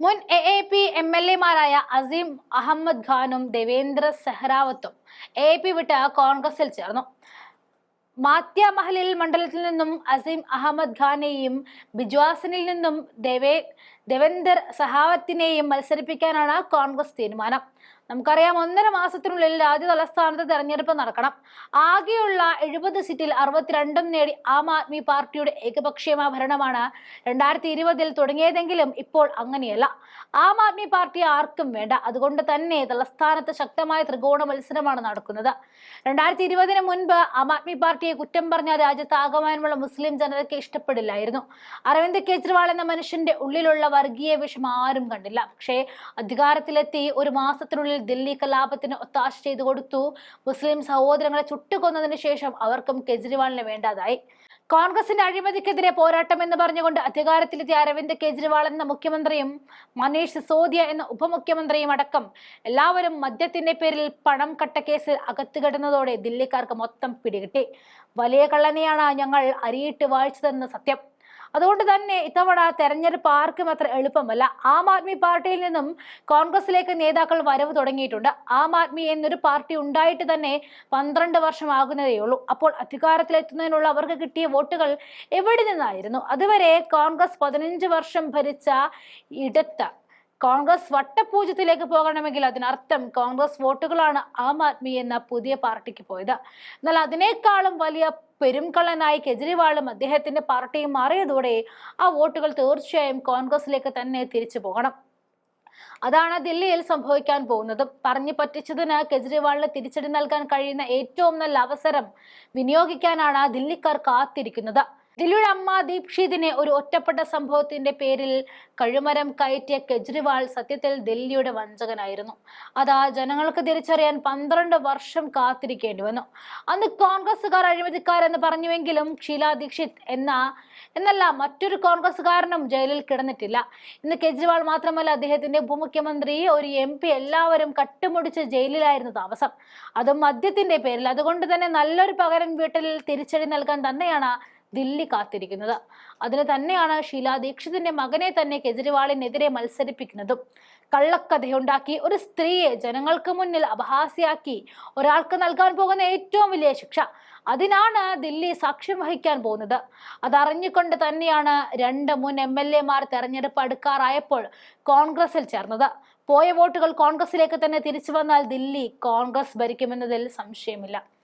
മുൻ A A P M L എമാരായ Azeem Ahmad ഖാനും Devendra സെഹ്റാവത്തും A P വിട്ട് കോൺഗ്രസിൽ ചേർന്നു. മാത്യ മഹലിൽ മണ്ഡലത്തിൽ നിന്നും അസീം അഹമ്മദ് ഖാനെയും ബിജ്വാസിനിൽ നിന്നും ദേവേ ദേവേന്ദർ സഹാവത്തിനെയും മത്സരിപ്പിക്കാനാണ് കോൺഗ്രസ് തീരുമാനം. നമുക്കറിയാം ഒന്നര മാസത്തിനുള്ളിൽ രാജ്യ തലസ്ഥാനത്ത് തെരഞ്ഞെടുപ്പ് നടക്കണം. ആകെയുള്ള എഴുപത് സീറ്റിൽ അറുപത്തിരണ്ടും നേടി ആം ആദ്മി പാർട്ടിയുടെ ഏകപക്ഷീയമായ ഭരണമാണ് രണ്ടായിരത്തി ഇരുപതിൽ തുടങ്ങിയതെങ്കിലും ഇപ്പോൾ അങ്ങനെയല്ല. ആം ആദ്മി പാർട്ടി ആർക്കും വേണ്ട. അതുകൊണ്ട് തന്നെ തലസ്ഥാനത്ത് ശക്തമായ ത്രികോണ മത്സരമാണ് നടക്കുന്നത്. രണ്ടായിരത്തി ഇരുപതിന് മുൻപ് ആം ആദ്മി പാർട്ടിയെ കുറ്റം പറഞ്ഞ രാജ്യത്ത് ആകമാനമുള്ള മുസ്ലിം ജനതയ്ക്ക് ഇഷ്ടപ്പെടില്ലായിരുന്നു. അരവിന്ദ് കെജ്രിവാൾ എന്ന മനുഷ്യന്റെ ഉള്ളിലുള്ള വർഗീയ വിഷം ആരും കണ്ടില്ല. പക്ഷേ അധികാരത്തിലെത്തി ഒരു മാസത്തിനുള്ളിൽ ദില്ലി കലാപത്തിന് ഒത്താശ ചെയ്തു കൊടുത്തു. മുസ്ലിം സഹോദരങ്ങളെ ചുട്ടുകൊന്നതിന് ശേഷം അവർക്കും കെജ്രിവാളിനെ വേണ്ടതായി. കോൺഗ്രസിന്റെ അഴിമതിക്കെതിരെ പോരാട്ടം എന്ന് പറഞ്ഞുകൊണ്ട് അധികാരത്തിലെത്തിയ അരവിന്ദ് കെജ്രിവാൾ എന്ന മുഖ്യമന്ത്രിയും മനീഷ് സിസോദിയ എന്ന ഉപമുഖ്യമന്ത്രിയും അടക്കം എല്ലാവരും മദ്യത്തിന്റെ പേരിൽ പണം കട്ട കേസിൽ അകത്തുകിടുന്നതോടെ ദില്ലിക്കാർക്ക് മൊത്തം പിടികിട്ടി. വലിയ കള്ളനെയാണ് ഞങ്ങൾ അരിയിട്ട് വായിച്ചതെന്ന് സത്യം. അതുകൊണ്ട് തന്നെ ഇത്തവണ തെരഞ്ഞെടുപ്പ് ആർക്കും അത്ര എളുപ്പമല്ല. ആം ആദ്മി പാർട്ടിയിൽ നിന്നും കോൺഗ്രസിലേക്ക് നേതാക്കൾ വരവ് തുടങ്ങിയിട്ടുണ്ട്. ആം ആദ്മി എന്നൊരു പാർട്ടി ഉണ്ടായിട്ട് തന്നെ പന്ത്രണ്ട് വർഷമാകുന്നതേ ഉള്ളൂ. അപ്പോൾ അധികാരത്തിലെത്തുന്നതിനുള്ള അവർക്ക് കിട്ടിയ വോട്ടുകൾ എവിടെ നിന്നായിരുന്നു? അതുവരെ കോൺഗ്രസ് പതിനഞ്ച് വർഷം ഭരിച്ച ഇടത്ത് കോൺഗ്രസ് വട്ടപൂജ്യത്തിലേക്ക് പോകണമെങ്കിൽ അതിനർത്ഥം കോൺഗ്രസ് വോട്ടുകളാണ് ആം ആദ്മി എന്ന പുതിയ പാർട്ടിക്ക് പോയത്. എന്നാൽ അതിനേക്കാളും വലിയ പെരുംകള്ളനായി കെജ്രിവാളും അദ്ദേഹത്തിന്റെ പാർട്ടിയും മാറിയതോടെ ആ വോട്ടുകൾ തീർച്ചയായും കോൺഗ്രസിലേക്ക് തന്നെ തിരിച്ചു പോകണം. അതാണ് ദില്ലിയിൽ സംഭവിക്കാൻ പോകുന്നത്. പറഞ്ഞു പറ്റിച്ചതിന് കെജ്രിവാളിന് തിരിച്ചടി നൽകാൻ കഴിയുന്ന ഏറ്റവും നല്ല അവസരം വിനിയോഗിക്കാനാണ് ദില്ലിക്കാർ കാത്തിരിക്കുന്നത്. ദില്ലിയുടെ അമ്മ ദീപ്ഷിതിനെ ഒരു ഒറ്റപ്പെട്ട സംഭവത്തിന്റെ പേരിൽ കഴുമരം കയറ്റിയ കെജ്രിവാൾ സത്യത്തിൽ ദില്ലിയുടെ വഞ്ചകനായിരുന്നു. അതാ ജനങ്ങൾക്ക് തിരിച്ചറിയാൻ പന്ത്രണ്ട് വർഷം കാത്തിരിക്കേണ്ടി വന്നു. അന്ന് കോൺഗ്രസുകാർ അഴിമതിക്കാരെന്ന് പറഞ്ഞുവെങ്കിലും ഷീല ദീക്ഷിത് എന്ന എന്നല്ല മറ്റൊരു കോൺഗ്രസ്സുകാരനും ജയിലിൽ കിടന്നിട്ടില്ല. ഇന്ന് കെജ്രിവാൾ മാത്രമല്ല അദ്ദേഹത്തിന്റെ ഉപമുഖ്യമന്ത്രി ഒരു എം പി എല്ലാവരും കട്ടുമുടിച്ച് ജയിലിലായിരുന്നു താമസം. അതും മദ്യത്തിന്റെ പേരിൽ. അതുകൊണ്ട് തന്നെ നല്ലൊരു പകരം വീട്ടിൽ തിരിച്ചടി നൽകാൻ തന്നെയാണ് ദില്ലി കാത്തിരിക്കുന്നത്. അതിന് തന്നെയാണ് ഷീല ദീക്ഷിതിന്റെ മകനെ തന്നെ കെജ്രിവാളിനെതിരെ മത്സരിപ്പിക്കുന്നതും. കള്ളക്കഥയുണ്ടാക്കി ഒരു സ്ത്രീയെ ജനങ്ങൾക്ക് മുന്നിൽ അപഹാസ്യാക്കി ഒരാൾക്ക് നൽകാൻ പോകുന്ന ഏറ്റവും വലിയ ശിക്ഷ. അതിനാണ് ദില്ലി സാക്ഷ്യം വഹിക്കാൻ പോകുന്നത്. അതറിഞ്ഞുകൊണ്ട് തന്നെയാണ് രണ്ട് മുൻ എം എൽ എമാർ തെരഞ്ഞെടുപ്പ് അടുക്കാറായപ്പോൾ കോൺഗ്രസിൽ ചേർന്നത്. പോയ വോട്ടുകൾ കോൺഗ്രസിലേക്ക് തന്നെ തിരിച്ചു വന്നാൽ ദില്ലി കോൺഗ്രസ് ഭരിക്കുമെന്നതിൽ സംശയമില്ല.